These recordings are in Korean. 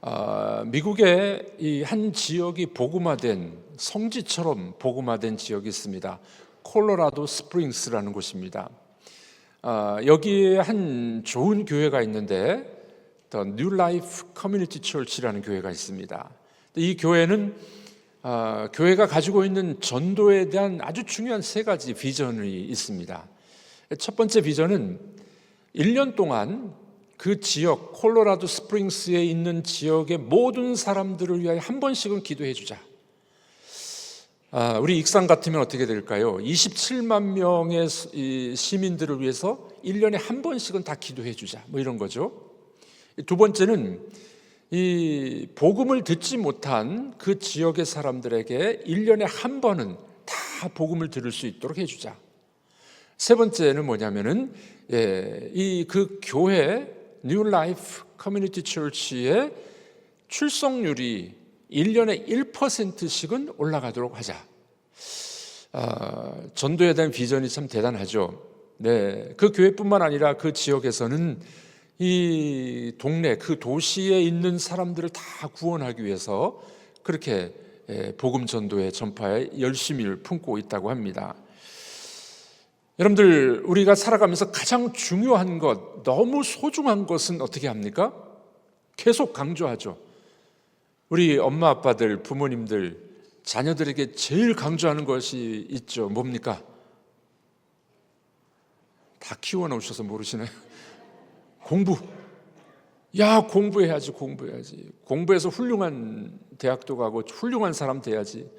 아, 미국의 이 한 지역이 복음화된 성지처럼 복음화된 지역이 있습니다. 콜로라도 스프링스라는 곳입니다. 아, 여기에 한 좋은 교회가 있는데 더뉴 라이프 커뮤니티 철치라는 교회가 있습니다. 이 교회는 아, 교회가 가지고 있는 전도에 대한 아주 중요한 세 가지 비전이 있습니다. 첫 번째 비전은 1년 동안 그 지역 콜로라도 스프링스에 있는 지역의 모든 사람들을 위하여 한 번씩은 기도해 주자. 아, 우리 익산 같으면 어떻게 될까요? 27만 명의 시민들을 위해서 1년에 한 번씩은 다 기도해 주자. 뭐 이런 거죠. 두 번째는 이 복음을 듣지 못한 그 지역의 사람들에게 1년에 한 번은 다 복음을 들을 수 있도록 해 주자. 세 번째는 뭐냐면은 예, 이 그 교회 뉴 라이프 커뮤니티 처치의 출석률이 1년에 1%씩은 올라가도록 하자. 아, 전도에 대한 비전이 참 대단하죠. 네, 그 교회뿐만 아니라 그 지역에서는 이 동네 그 도시에 있는 사람들을 다 구원하기 위해서 그렇게 예, 복음 전도의 전파에 열심히를 품고 있다고 합니다. 여러분들 우리가 살아가면서 가장 중요한 것, 너무 소중한 것은 어떻게 합니까? 계속 강조하죠. 우리 엄마 아빠들, 부모님들, 자녀들에게 제일 강조하는 것이 있죠. 뭡니까? 다 키워 놓으셔서 모르시나요? 공부. 야, 공부해야지, 공부해야지. 공부해서 훌륭한 대학도 가고 훌륭한 사람 돼야지.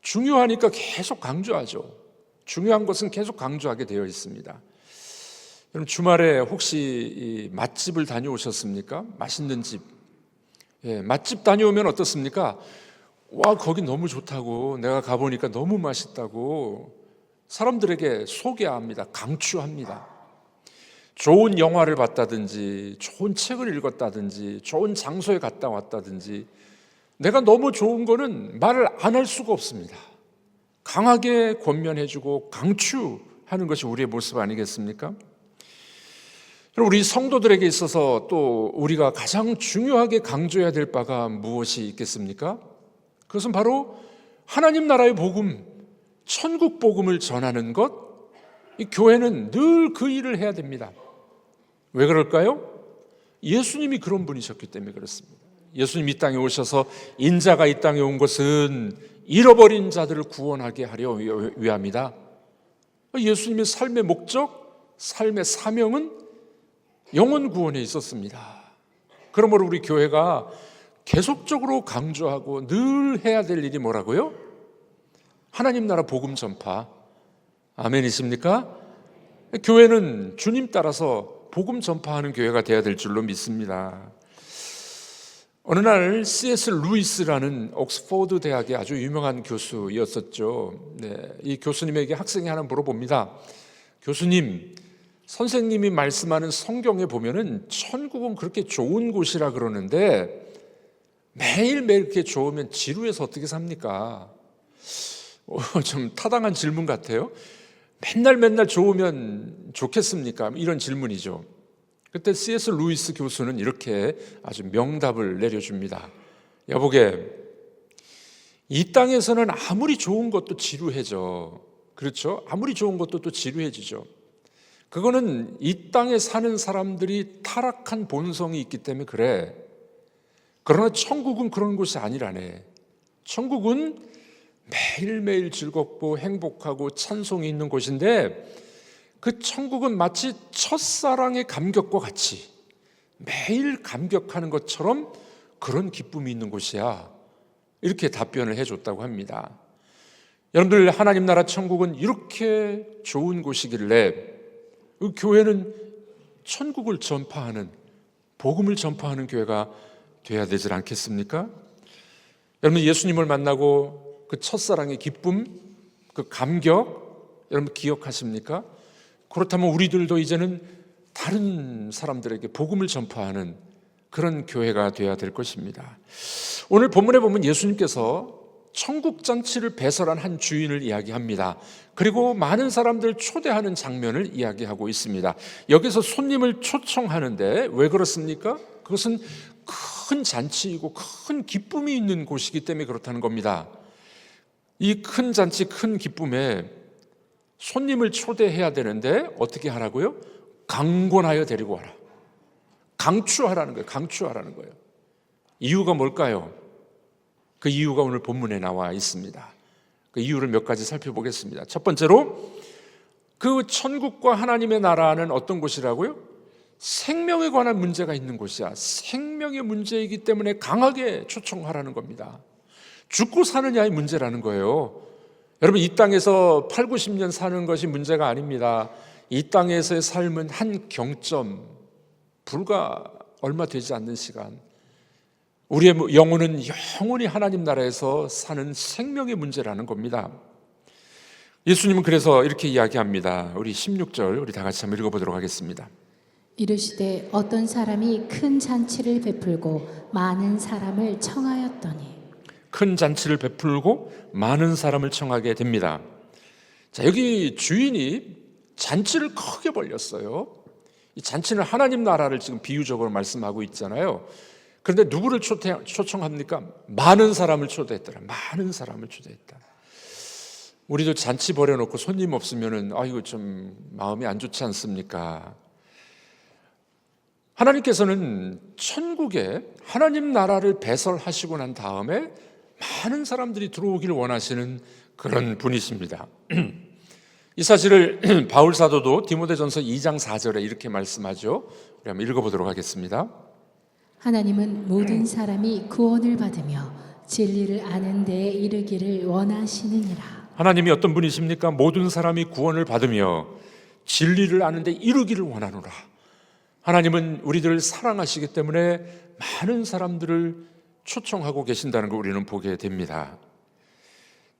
중요하니까 계속 강조하죠. 중요한 것은 계속 강조하게 되어 있습니다. 여러분 주말에 혹시 이 맛집을 다녀오셨습니까? 맛있는 집. 예, 맛집 다녀오면 어떻습니까? 와 거기 너무 좋다고 내가 가보니까 너무 맛있다고 사람들에게 소개합니다. 강추합니다. 좋은 영화를 봤다든지 좋은 책을 읽었다든지 좋은 장소에 갔다 왔다든지 내가 너무 좋은 거는 말을 안 할 수가 없습니다. 강하게 권면해주고 강추하는 것이 우리의 모습 아니겠습니까? 우리 성도들에게 있어서 또 우리가 가장 중요하게 강조해야 될 바가 무엇이 있겠습니까? 그것은 바로 하나님 나라의 복음, 천국 복음을 전하는 것, 이 교회는 늘 그 일을 해야 됩니다. 왜 그럴까요? 예수님이 그런 분이셨기 때문에 그렇습니다. 예수님 이 땅에 오셔서 인자가 이 땅에 온 것은 잃어버린 자들을 구원하게 하려 위함이다. 예수님의 삶의 목적, 삶의 사명은 영혼 구원에 있었습니다. 그러므로 우리 교회가 계속적으로 강조하고 늘 해야 될 일이 뭐라고요? 하나님 나라 복음 전파. 아멘이십니까? 교회는 주님 따라서 복음 전파하는 교회가 되어야 될 줄로 믿습니다. 어느 날 C.S. 루이스라는 옥스포드 대학의 아주 유명한 교수였었죠. 네, 이 교수님에게 학생이 하나 물어봅니다. 교수님, 선생님이 말씀하는 성경에 보면은 천국은 그렇게 좋은 곳이라 그러는데 매일매일 그렇게 좋으면 지루해서 어떻게 삽니까? 어, 좀 타당한 질문 같아요. 맨날 맨날 좋으면 좋겠습니까? 이런 질문이죠. 그때 C.S. 루이스 교수는 이렇게 아주 명답을 내려줍니다. 여보게, 이 땅에서는 아무리 좋은 것도 지루해져. 그렇죠? 아무리 좋은 것도 또 지루해지죠. 그거는 이 땅에 사는 사람들이 타락한 본성이 있기 때문에 그래. 그러나 천국은 그런 곳이 아니라네. 천국은 매일매일 즐겁고 행복하고 찬송이 있는 곳인데 그 천국은 마치 첫사랑의 감격과 같이 매일 감격하는 것처럼 그런 기쁨이 있는 곳이야. 이렇게 답변을 해줬다고 합니다. 여러분들 하나님 나라 천국은 이렇게 좋은 곳이길래 그 교회는 천국을 전파하는 복음을 전파하는 교회가 돼야 되질 않겠습니까? 여러분 예수님을 만나고 그 첫사랑의 기쁨, 그 감격 여러분 기억하십니까? 그렇다면 우리들도 이제는 다른 사람들에게 복음을 전파하는 그런 교회가 되어야 될 것입니다. 오늘 본문에 보면 예수님께서 천국 잔치를 배설한 한 주인을 이야기합니다. 그리고 많은 사람들을 초대하는 장면을 이야기하고 있습니다. 여기서 손님을 초청하는데 왜 그렇습니까? 그것은 큰 잔치이고 큰 기쁨이 있는 곳이기 때문에 그렇다는 겁니다. 이 큰 잔치, 큰 기쁨에 손님을 초대해야 되는데 어떻게 하라고요? 강권하여 데리고 와라. 강추하라는 거예요. 강추하라는 거예요. 이유가 뭘까요? 그 이유가 오늘 본문에 나와 있습니다. 그 이유를 몇 가지 살펴보겠습니다. 첫 번째로 그 천국과 하나님의 나라는 어떤 곳이라고요? 생명에 관한 문제가 있는 곳이야. 생명의 문제이기 때문에 강하게 초청하라는 겁니다. 죽고 사느냐의 문제라는 거예요. 여러분 이 땅에서 8, 90년 사는 것이 문제가 아닙니다. 이 땅에서의 삶은 한 경점 불과 얼마 되지 않는 시간 우리의 영혼은 영원히 하나님 나라에서 사는 생명의 문제라는 겁니다. 예수님은 그래서 이렇게 이야기합니다. 우리 16절 우리 다 같이 한번 읽어보도록 하겠습니다. 이르시되 어떤 사람이 큰 잔치를 베풀고 많은 사람을 청하였더니 큰 잔치를 베풀고 많은 사람을 청하게 됩니다. 자, 여기 주인이 잔치를 크게 벌렸어요. 이 잔치는 하나님 나라를 지금 비유적으로 말씀하고 있잖아요. 그런데 누구를 초대, 초청합니까? 많은 사람을 초대했더라. 많은 사람을 초대했다. 우리도 잔치 벌여놓고 손님 없으면은 아이고 좀 마음이 안 좋지 않습니까? 하나님께서는 천국에 하나님 나라를 배설하시고 난 다음에 많은 사람들이 들어오기를 원하시는 그런 분이십니다. 이 사실을 바울 사도도 디모데전서 2장 4절에 이렇게 말씀하죠. 우리 한번 읽어보도록 하겠습니다. 하나님은 모든 사람이 구원을 받으며 진리를 아는 데에 이르기를 원하시느니라. 하나님이 어떤 분이십니까? 모든 사람이 구원을 받으며 진리를 아는 데 이르기를 원하노라. 하나님은 우리들을 사랑하시기 때문에 많은 사람들을 초청하고 계신다는 걸 우리는 보게 됩니다.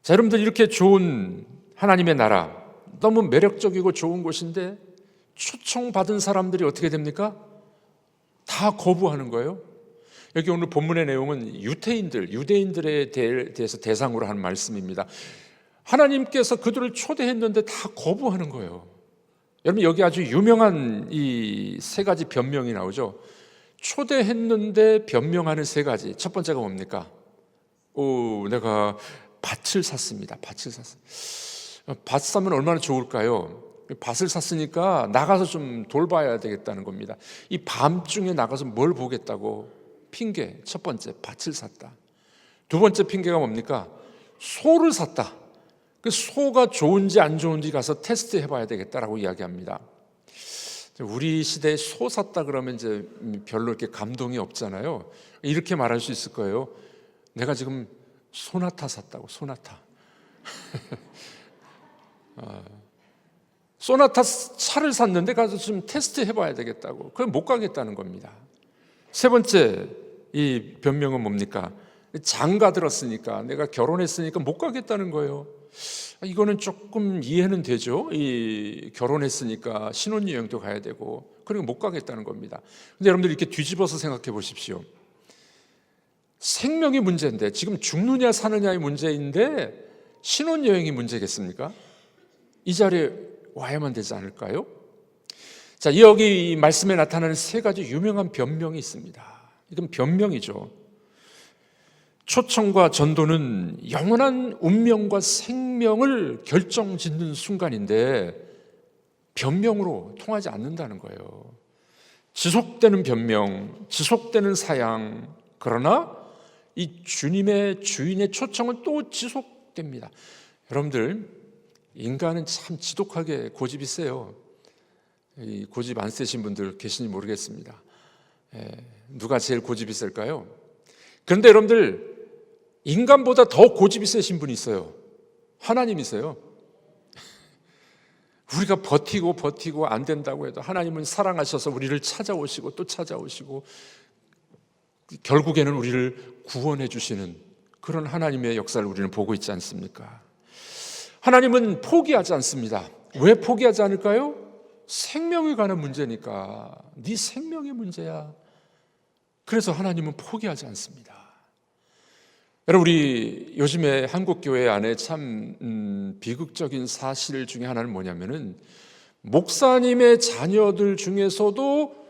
자, 여러분들 이렇게 좋은 하나님의 나라, 너무 매력적이고 좋은 곳인데 초청받은 사람들이 어떻게 됩니까? 다 거부하는 거예요. 여기 오늘 본문의 내용은 유태인들, 유대인들에 대해서 대상으로 한 말씀입니다. 하나님께서 그들을 초대했는데 다 거부하는 거예요. 여러분 여기 아주 유명한 이 세 가지 변명이 나오죠. 초대했는데 변명하는 세 가지. 첫 번째가 뭡니까? 오, 내가 밭을 샀습니다. 밭을 샀어. 밭 사면 얼마나 좋을까요? 밭을 샀으니까 나가서 좀 돌봐야 되겠다는 겁니다. 이 밤중에 나가서 뭘 보겠다고 핑계. 첫 번째, 밭을 샀다. 두 번째 핑계가 뭡니까? 소를 샀다. 그 소가 좋은지 안 좋은지 가서 테스트 해봐야 되겠다라고 이야기합니다. 우리 시대에 소 샀다 그러면 이제 별로 이렇게 감동이 없잖아요. 이렇게 말할 수 있을 거예요. 내가 지금 소나타 샀다고 소나타. 아, 소나타 차를 샀는데 가서 좀 테스트 해봐야 되겠다고. 그럼 못 가겠다는 겁니다. 세 번째 이 변명은 뭡니까? 장가 들었으니까 내가 결혼했으니까 못 가겠다는 거예요. 이거는 조금 이해는 되죠. 이 결혼했으니까 신혼여행도 가야 되고 그리고 못 가겠다는 겁니다. 근데 여러분들 이렇게 뒤집어서 생각해 보십시오. 생명이 문제인데 지금 죽느냐 사느냐의 문제인데 신혼여행이 문제겠습니까? 이 자리에 와야만 되지 않을까요? 자, 여기 이 말씀에 나타나는 세 가지 유명한 변명이 있습니다. 이건 변명이죠. 초청과 전도는 영원한 운명과 생명을 결정 짓는 순간인데 변명으로 통하지 않는다는 거예요. 지속되는 변명, 지속되는 사양, 그러나 이 주님의 주인의 초청은 또 지속됩니다. 여러분들, 인간은 참 지독하게 고집이 세요. 이 고집 안 세신 분들 계신지 모르겠습니다. 예, 누가 제일 고집이 셀까요? 그런데 여러분들, 인간보다 더 고집이 세신 분이 있어요. 하나님이세요. 우리가 버티고 버티고 안 된다고 해도 하나님은 사랑하셔서 우리를 찾아오시고 또 찾아오시고 결국에는 우리를 구원해 주시는 그런 하나님의 역사를 우리는 보고 있지 않습니까? 하나님은 포기하지 않습니다. 왜 포기하지 않을까요? 생명에 관한 문제니까. 네 생명의 문제야. 그래서 하나님은 포기하지 않습니다. 여러분 우리 요즘에 한국 교회 안에 참 음, 비극적인 사실 중에 하나는 뭐냐면은 목사님의 자녀들 중에서도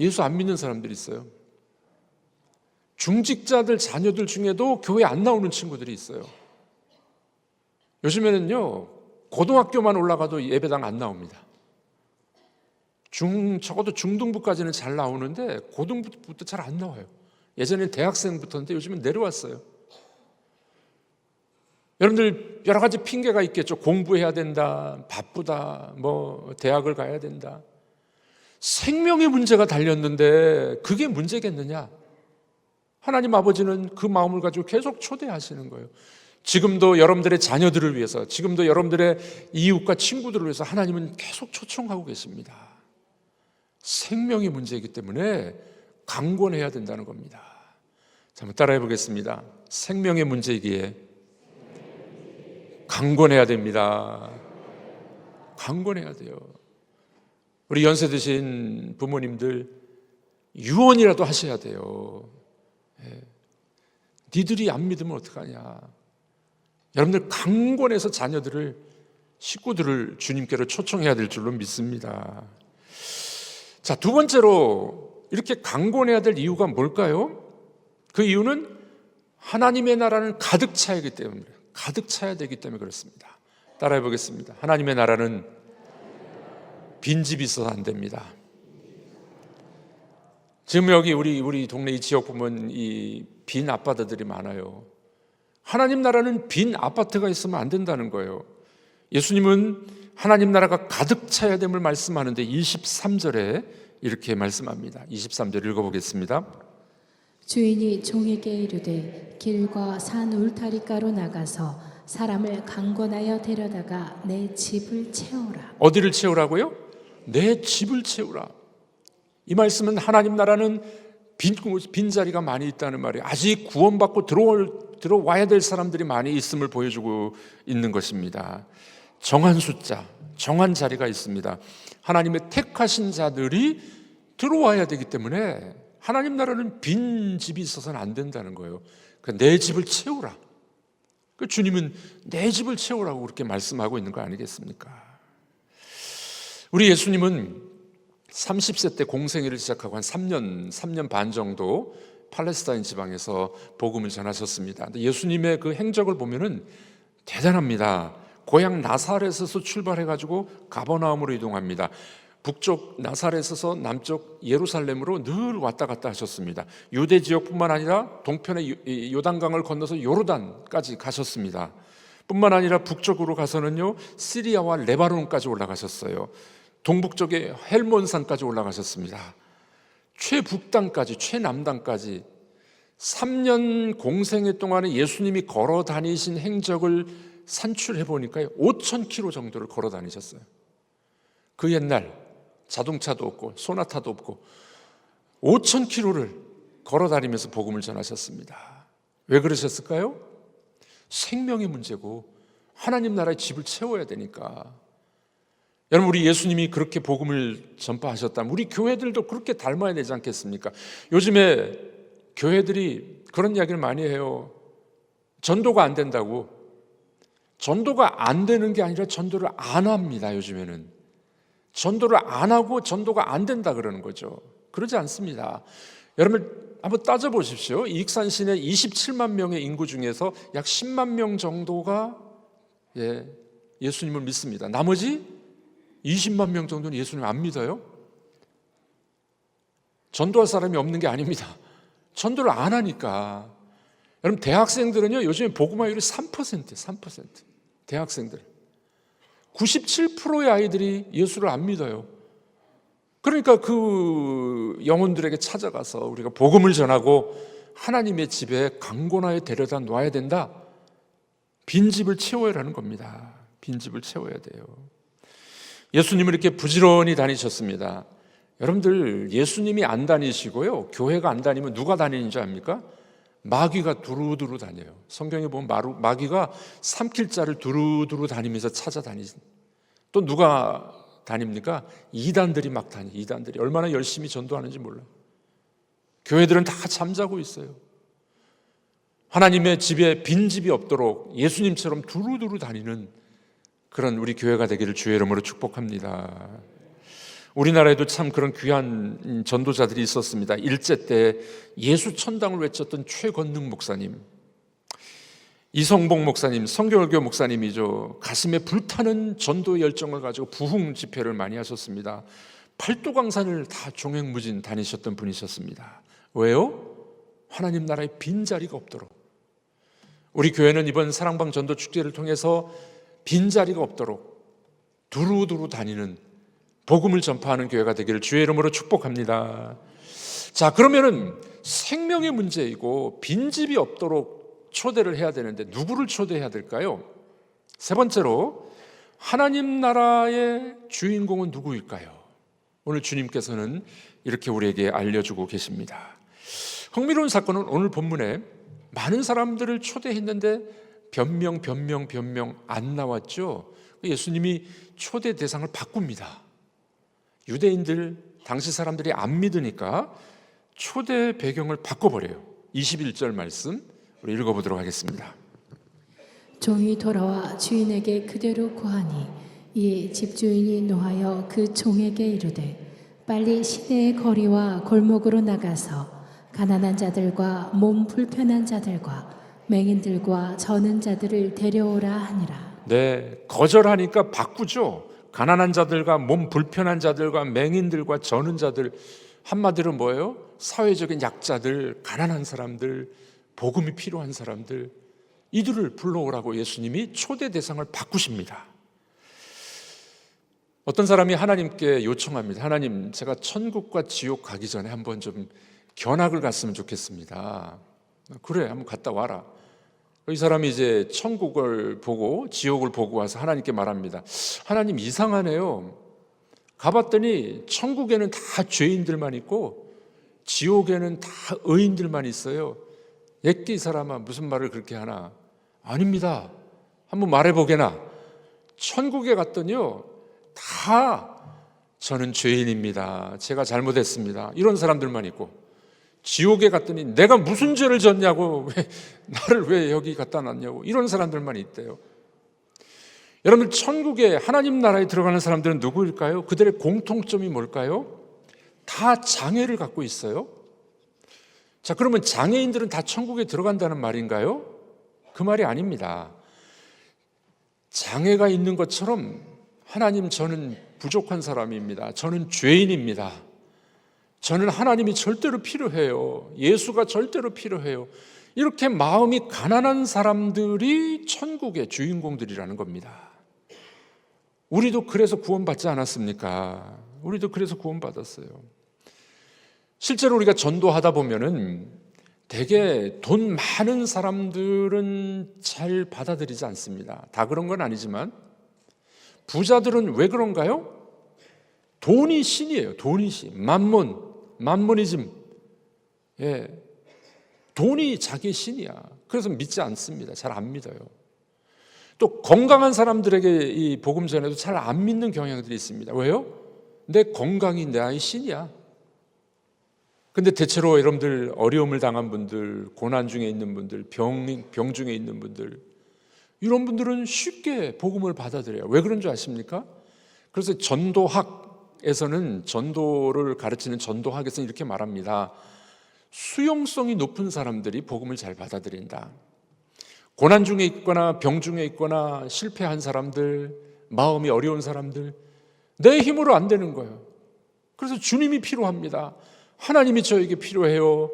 예수 안 믿는 사람들이 있어요. 중직자들 자녀들 중에도 교회 안 나오는 친구들이 있어요. 요즘에는요, 고등학교만 올라가도 예배당 안 나옵니다. 중, 적어도 중등부까지는 잘 나오는데 고등부부터 잘 안 나와요. 예전엔 대학생부터인데 요즘은 내려왔어요. 여러분들 여러 가지 핑계가 있겠죠. 공부해야 된다, 바쁘다, 뭐 대학을 가야 된다. 생명의 문제가 달렸는데 그게 문제겠느냐? 하나님 아버지는 그 마음을 가지고 계속 초대하시는 거예요. 지금도 여러분들의 자녀들을 위해서, 지금도 여러분들의 이웃과 친구들을 위해서 하나님은 계속 초청하고 계십니다. 생명의 문제이기 때문에 강권해야 된다는 겁니다. 자, 한번 따라해 보겠습니다. 생명의 문제이기에 강권해야 됩니다. 강권해야 돼요. 우리 연세 드신 부모님들 유언이라도 하셔야 돼요. 예. 니들이 안 믿으면 어떡하냐. 여러분들 강권해서 자녀들을 식구들을 주님께로 초청해야 될 줄로 믿습니다. 자, 두 번째로 이렇게 강권해야 될 이유가 뭘까요? 그 이유는 하나님의 나라는 가득 차이기 때문에 가득 차야 되기 때문에 그렇습니다. 따라해 보겠습니다. 하나님의 나라는 빈집이 있어서 안 됩니다. 지금 여기 우리 우리 동네 이 지역 보면 이 빈 아파트들이 많아요. 하나님 나라는 빈 아파트가 있으면 안 된다는 거예요. 예수님은 하나님 나라가 가득 차야 됨을 말씀하는데 23절에 이렇게 말씀합니다. 23절 읽어보겠습니다. 주인이 종에게 이르되 길과 산 울타리가로 나가서 사람을 강권하여 데려다가 내 집을 채우라. 어디를 채우라고요? 내 집을 채우라. 이 말씀은 하나님 나라는 빈, 빈 자리가 많이 있다는 말이에요. 아직 구원받고 들어올, 들어와야 될 사람들이 많이 있음을 보여주고 있는 것입니다. 정한 숫자, 정한 자리가 있습니다. 하나님의 택하신 자들이 들어와야 되기 때문에 하나님 나라는 빈 집이 있어서는 안 된다는 거예요. 그러니까 내 집을 채우라. 그 주님은 내 집을 채우라고 그렇게 말씀하고 있는 거 아니겠습니까? 우리 예수님은 30세 때 공생애를 시작하고 한 3년, 3년 반 정도 팔레스타인 지방에서 복음을 전하셨습니다. 예수님의 그 행적을 보면은 대단합니다. 고향 나사렛에서 출발해 가지고 가버나움으로 이동합니다. 북쪽 나사렛에서 남쪽 예루살렘으로 늘 왔다 갔다 하셨습니다. 유대 지역뿐만 아니라 동편의 요단강을 건너서 요르단까지 가셨습니다. 뿐만 아니라 북쪽으로 가서는요 시리아와 레바논까지 올라가셨어요. 동북쪽에 헬몬산까지 올라가셨습니다. 최북단까지 최남단까지 3년 공생애 동안에 예수님이 걸어 다니신 행적을 산출해 보니까 5천 킬로 정도를 걸어 다니셨어요. 그 옛날 자동차도 없고 소나타도 없고 5천 킬로를 걸어 다니면서 복음을 전하셨습니다. 왜 그러셨을까요? 생명의 문제고 하나님 나라의 집을 채워야 되니까. 여러분 우리 예수님이 그렇게 복음을 전파하셨다면 우리 교회들도 그렇게 닮아야 되지 않겠습니까? 요즘에 교회들이 그런 이야기를 많이 해요. 전도가 안 된다고. 전도가 안 되는 게 아니라 전도를 안 합니다. 요즘에는. 전도를 안 하고 전도가 안 된다 그러는 거죠. 그러지 않습니다. 여러분 한번 따져 보십시오. 익산 시내 27만 명의 인구 중에서 약 10만 명 정도가 예, 예수님을 믿습니다. 나머지 20만 명 정도는 예수님 안 믿어요? 전도할 사람이 없는 게 아닙니다. 전도를 안 하니까. 여러분 대학생들은요 요즘에 복음화율이 3% 3% 대학생들 97%의 아이들이 예수를 안 믿어요. 그러니까 그 영혼들에게 찾아가서 우리가 복음을 전하고 하나님의 집에 강권하여 데려다 놔야 된다. 빈집을 채워야라는 겁니다. 빈집을 채워야 돼요. 예수님은 이렇게 부지런히 다니셨습니다. 여러분들 예수님이 안 다니시고요. 교회가 안 다니면 누가 다니는 줄 압니까? 마귀가 두루두루 다녀요. 성경에 보면 마루, 마귀가 삼킬자를 두루두루 다니면서 찾아다니신. 또 누가 다닙니까? 이단들이 막 다니. 이단들이 얼마나 열심히 전도하는지 몰라. 교회들은 다 잠자고 있어요. 하나님의 집에 빈 집이 없도록 예수님처럼 두루두루 다니는 그런 우리 교회가 되기를 주의 이름으로 축복합니다. 우리나라에도 참 그런 귀한 전도자들이 있었습니다. 일제 때 예수 천당을 외쳤던 최건능 목사님, 이성복 목사님, 성결교 목사님이죠. 가슴에 불타는 전도 열정을 가지고 부흥 집회를 많이 하셨습니다. 팔도강산을 다 종횡무진 다니셨던 분이셨습니다. 왜요? 하나님 나라에 빈자리가 없도록. 우리 교회는 이번 사랑방 전도 축제를 통해서 빈자리가 없도록 두루두루 다니는 복음을 전파하는 교회가 되기를 주의 이름으로 축복합니다. 자, 그러면은 생명의 문제이고 빈집이 없도록 초대를 해야 되는데 누구를 초대해야 될까요? 세 번째로 하나님 나라의 주인공은 누구일까요? 오늘 주님께서는 이렇게 우리에게 알려주고 계십니다. 흥미로운 사건은 오늘 본문에 많은 사람들을 초대했는데 변명, 변명, 변명 안 나왔죠. 예수님이 초대 대상을 바꿉니다. 유대인들, 당시 사람들이 안 믿으니까 초대 배경을 바꿔버려요. 21절 말씀 우리 읽어보도록 하겠습니다. 종이 돌아와 주인에게 그대로 고하니 이에 집주인이 노하여 그 종에게 이르되 빨리 시내의 거리와 골목으로 나가서 가난한 자들과 몸 불편한 자들과 맹인들과 저는 자들을 데려오라 하니라 네, 거절하니까 바꾸죠. 가난한 자들과 몸 불편한 자들과 맹인들과 저는 자들 한마디로 뭐예요? 사회적인 약자들, 가난한 사람들, 복음이 필요한 사람들 이들을 불러오라고 예수님이 초대 대상을 바꾸십니다. 어떤 사람이 하나님께 요청합니다. 하나님, 제가 천국과 지옥 가기 전에 한번 좀 견학을 갔으면 좋겠습니다. 그래, 한번 갔다 와라. 이 사람이 이제 천국을 보고 지옥을 보고 와서 하나님께 말합니다. 하나님 이상하네요. 가봤더니 천국에는 다 죄인들만 있고 지옥에는 다 의인들만 있어요. 이 사람아 무슨 말을 그렇게 하나? 아닙니다. 한번 말해보게나. 천국에 갔더니요 다 저는 죄인입니다. 제가 잘못했습니다. 이런 사람들만 있고 지옥에 갔더니 내가 무슨 죄를 졌냐고 왜 나를 왜 여기 갖다 놨냐고 이런 사람들만 있대요. 여러분 천국에 하나님 나라에 들어가는 사람들은 누구일까요? 그들의 공통점이 뭘까요? 다 장애를 갖고 있어요. 자, 그러면 장애인들은 다 천국에 들어간다는 말인가요? 그 말이 아닙니다. 장애가 있는 것처럼 하나님 저는 부족한 사람입니다. 저는 죄인입니다. 저는 하나님이 절대로 필요해요. 예수가 절대로 필요해요. 이렇게 마음이 가난한 사람들이 천국의 주인공들이라는 겁니다. 우리도 그래서 구원받지 않았습니까? 우리도 그래서 구원받았어요. 실제로 우리가 전도하다 보면은 되게 돈 많은 사람들은 잘 받아들이지 않습니다. 다 그런 건 아니지만 부자들은 왜 그런가요? 돈이 신이에요. 돈이 신. 만몬, 만모니즘. 예. 돈이 자기 신이야. 그래서 믿지 않습니다. 잘 안 믿어요. 또 건강한 사람들에게 이 복음 전에도 잘 안 믿는 경향들이 있습니다. 왜요? 내 건강이 나의 신이야. 근데 대체로 여러분들 어려움을 당한 분들, 고난 중에 있는 분들, 병, 병 중에 있는 분들, 이런 분들은 쉽게 복음을 받아들여요. 왜 그런 줄 아십니까? 그래서 전도학 에서는 전도를 가르치는 전도학에서는 이렇게 말합니다. 수용성이 높은 사람들이 복음을 잘 받아들인다. 고난 중에 있거나 병 중에 있거나 실패한 사람들, 마음이 어려운 사람들, 내 힘으로 안 되는 거예요. 그래서 주님이 필요합니다. 하나님이 저에게 필요해요.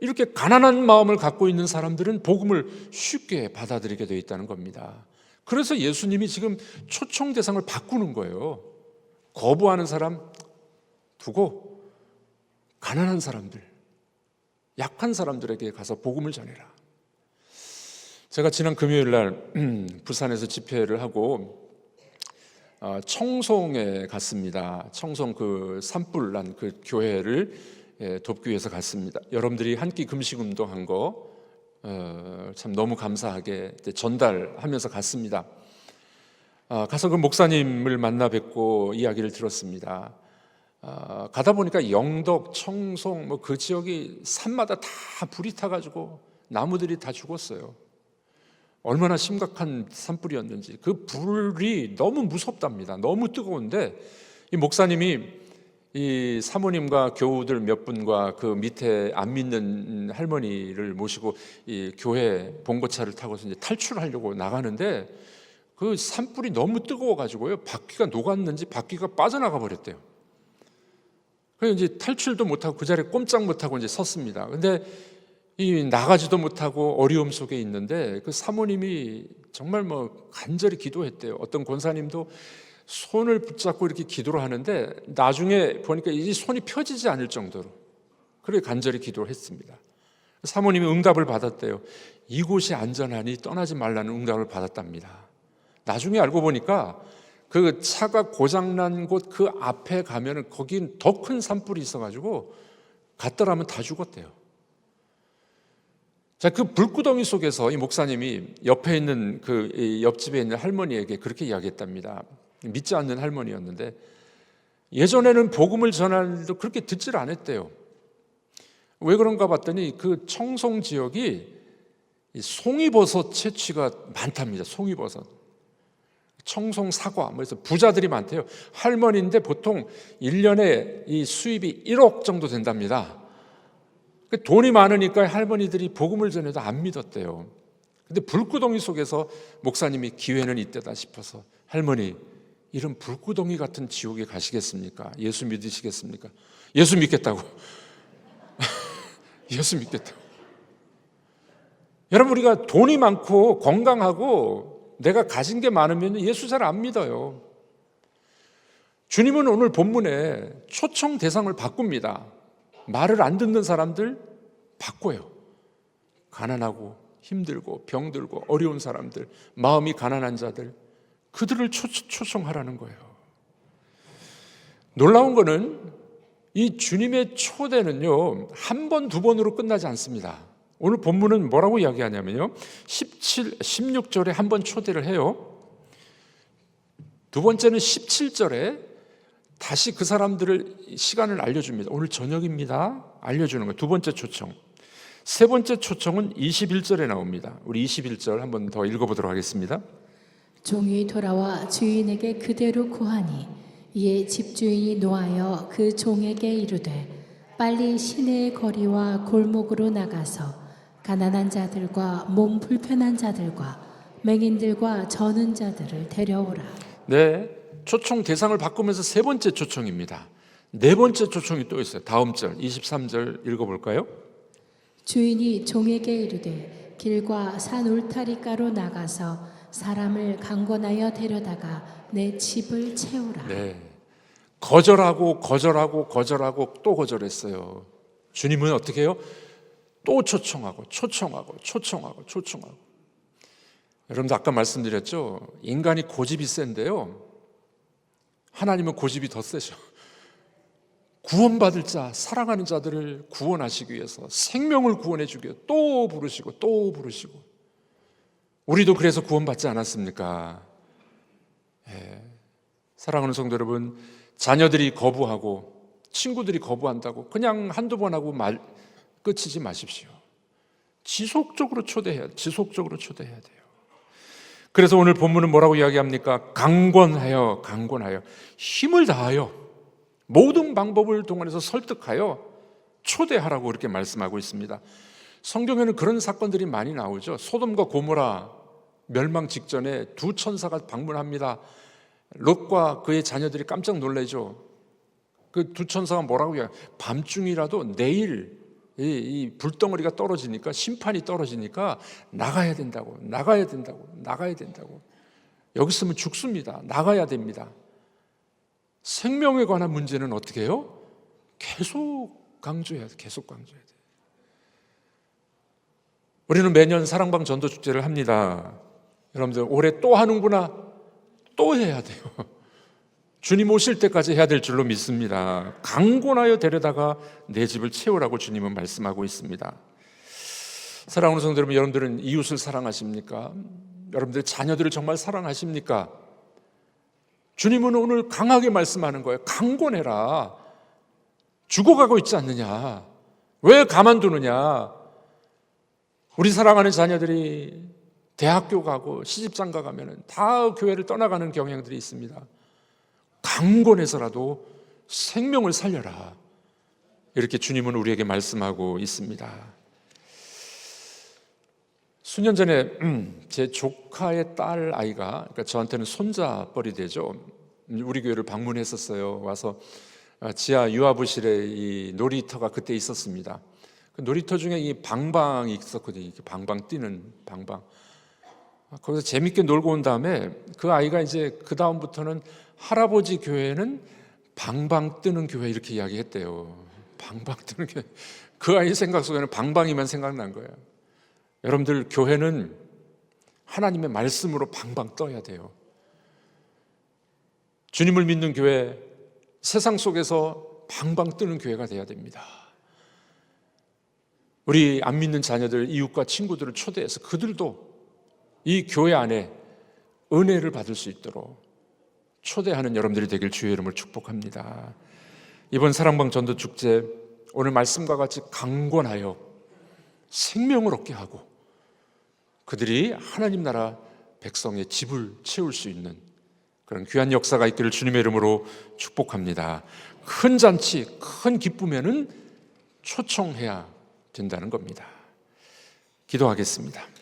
이렇게 가난한 마음을 갖고 있는 사람들은 복음을 쉽게 받아들이게 되어 있다는 겁니다. 그래서 예수님이 지금 초청 대상을 바꾸는 거예요. 거부하는 사람 두고 가난한 사람들, 약한 사람들에게 가서 복음을 전해라. 제가 지난 금요일 날 부산에서 집회를 하고 어, 청송에 갔습니다. 청송 그 산불 난 그 교회를 예, 돕기 위해서 갔습니다. 여러분들이 한 끼 금식 운동한 거 어, 참 너무 감사하게 전달하면서 갔습니다. 아, 가서 그 목사님을 만나 뵙고 이야기를 들었습니다. 아, 가다 보니까 영덕, 청송 뭐 그 지역이 산마다 다 불이 타가지고 나무들이 다 죽었어요. 얼마나 심각한 산불이었는지 그 불이 너무 무섭답니다. 너무 뜨거운데 이 목사님이 이 사모님과 교우들 몇 분과 그 밑에 안 믿는 할머니를 모시고 이 교회 봉고차를 타고서 이제 탈출하려고 나가는데 그 산불이 너무 뜨거워가지고요 바퀴가 녹았는지 바퀴가 빠져나가 버렸대요. 그래서 이제 탈출도 못하고 그 자리에 꼼짝 못하고 이제 섰습니다. 근데 이 나가지도 못하고 어려움 속에 있는데 그 사모님이 정말 뭐 간절히 기도했대요. 어떤 권사님도 손을 붙잡고 이렇게 기도를 하는데 나중에 보니까 이 손이 펴지지 않을 정도로 그렇게 간절히 기도를 했습니다. 사모님이 응답을 받았대요. 이곳이 안전하니 떠나지 말라는 응답을 받았답니다. 나중에 알고 보니까 그 차가 고장난 곳 그 앞에 가면은 거긴 더 큰 산불이 있어가지고 갔더라면 다 죽었대요. 자, 그 불구덩이 속에서 이 목사님이 옆에 있는 그이 옆집에 있는 할머니에게 그렇게 이야기했답니다. 믿지 않는 할머니였는데 예전에는 복음을 전하는데도 그렇게 듣질 않았대요. 왜 그런가 봤더니 그 청송 지역이 이 송이버섯 채취가 많답니다. 송이버섯. 청송 사과, 뭐 그래서 부자들이 많대요. 할머니인데 보통 1년에 이 수입이 1억 정도 된답니다. 그 돈이 많으니까 할머니들이 복음을 전해도 안 믿었대요. 근데 불구덩이 속에서 목사님이 기회는 이때다 싶어서 할머니 이런 불구덩이 같은 지옥에 가시겠습니까? 예수 믿으시겠습니까? 예수 믿겠다고. 예수 믿겠다고. 여러분 우리가 돈이 많고 건강하고 내가 가진 게 많으면 예수 잘 안 믿어요. 주님은 오늘 본문에 초청 대상을 바꿉니다. 말을 안 듣는 사람들 바꿔요. 가난하고 힘들고 병들고 어려운 사람들, 마음이 가난한 자들, 그들을 초, 초청하라는 거예요. 놀라운 거는 이 주님의 초대는요, 한 번, 두 번으로 끝나지 않습니다. 오늘 본문은 뭐라고 이야기하냐면요, 17, 16절에 한 번 초대를 해요. 두 번째는 17절에 다시 그 사람들을 시간을 알려줍니다. 오늘 저녁입니다. 알려주는 거예요. 두 번째 초청. 세 번째 초청은 21절에 나옵니다. 우리 21절 한 번 더 읽어보도록 하겠습니다. 종이 돌아와 주인에게 그대로 고하니 이에 집주인이 노하여 그 종에게 이르되 빨리 시내의 거리와 골목으로 나가서 가난한 자들과 몸 불편한 자들과 맹인들과 저는 자들을 데려오라. 네, 초청 대상을 바꾸면서 세 번째 초청입니다. 네 번째 초청이 또 있어요. 다음 절 23절 읽어 볼까요? 주인이 종에게 이르되 길과 산 울타리가로 나가서 사람을 강권하여 데려다가 내 집을 채우라. 네, 거절하고 거절하고 거절하고 또 거절했어요. 주님은 어떻게 해요? 또 초청하고 초청하고 초청하고 초청하고. 여러분도 아까 말씀드렸죠. 인간이 고집이 센데요. 하나님은 고집이 더 세죠. 구원받을 자, 사랑하는 자들을 구원하시기 위해서 생명을 구원해 주기 위해 또 부르시고 또 부르시고 우리도 그래서 구원받지 않았습니까? 예. 사랑하는 성도 여러분, 자녀들이 거부하고 친구들이 거부한다고 그냥 한두 번 하고 말 끝이지 마십시오. 지속적으로 초대해야 지속적으로 초대해야 돼요. 그래서 오늘 본문은 뭐라고 이야기합니까? 강권하여 강권하여 힘을 다하여 모든 방법을 동원해서 설득하여 초대하라고 그렇게 말씀하고 있습니다. 성경에는 그런 사건들이 많이 나오죠. 소돔과 고모라 멸망 직전에 두 천사가 방문합니다. 롯과 그의 자녀들이 깜짝 놀라죠. 그 두 천사가 뭐라고 해요? 밤중이라도 내일 이, 이 불덩어리가 떨어지니까 심판이 떨어지니까 나가야 된다고 나가야 된다고 나가야 된다고 여기 있으면 죽습니다. 나가야 됩니다. 생명에 관한 문제는 어떻게 해요? 계속 강조해야 돼. 계속 강조해야 돼. 우리는 매년 사랑방 전도 축제를 합니다. 여러분들 올해 또 하는구나. 또 해야 돼요. 주님 오실 때까지 해야 될 줄로 믿습니다. 강권하여 데려다가 내 집을 채우라고 주님은 말씀하고 있습니다. 사랑하는 성도 여러분, 여러분들은 이웃을 사랑하십니까? 여러분들 자녀들을 정말 사랑하십니까? 주님은 오늘 강하게 말씀하는 거예요. 강권해라. 죽어가고 있지 않느냐? 왜 가만두느냐? 우리 사랑하는 자녀들이 대학교 가고 시집장가 가면은 다 교회를 떠나가는 경향들이 있습니다. 강권해서라도 생명을 살려라. 이렇게 주님은 우리에게 말씀하고 있습니다. 수년 전에 음, 제 조카의 딸 아이가 그러니까 저한테는 손자뻘이 되죠. 우리 교회를 방문했었어요. 와서 아, 지하 유아부실에 이 놀이터가 그때 있었습니다. 그 놀이터 중에 이 방방이 있었거든요. 이렇게 방방 뛰는 방방. 아, 거기서 재밌게 놀고 온 다음에 그 아이가 이제 그 다음부터는 할아버지 교회는 방방 뜨는 교회 이렇게 이야기했대요. 방방 뜨는 교회. 그 아이 생각 속에는 방방이만 생각난 거예요. 여러분들 교회는 하나님의 말씀으로 방방 떠야 돼요. 주님을 믿는 교회, 세상 속에서 방방 뜨는 교회가 돼야 됩니다. 우리 안 믿는 자녀들, 이웃과 친구들을 초대해서 그들도 이 교회 안에 은혜를 받을 수 있도록 초대하는 여러분들이 되길 주의 이름을 축복합니다. 이번 사랑방 전도 축제 오늘 말씀과 같이 강권하여 생명을 얻게 하고 그들이 하나님 나라 백성의 집을 채울 수 있는 그런 귀한 역사가 있기를 주님의 이름으로 축복합니다. 큰 잔치, 큰 기쁨에는 초청해야 된다는 겁니다. 기도하겠습니다.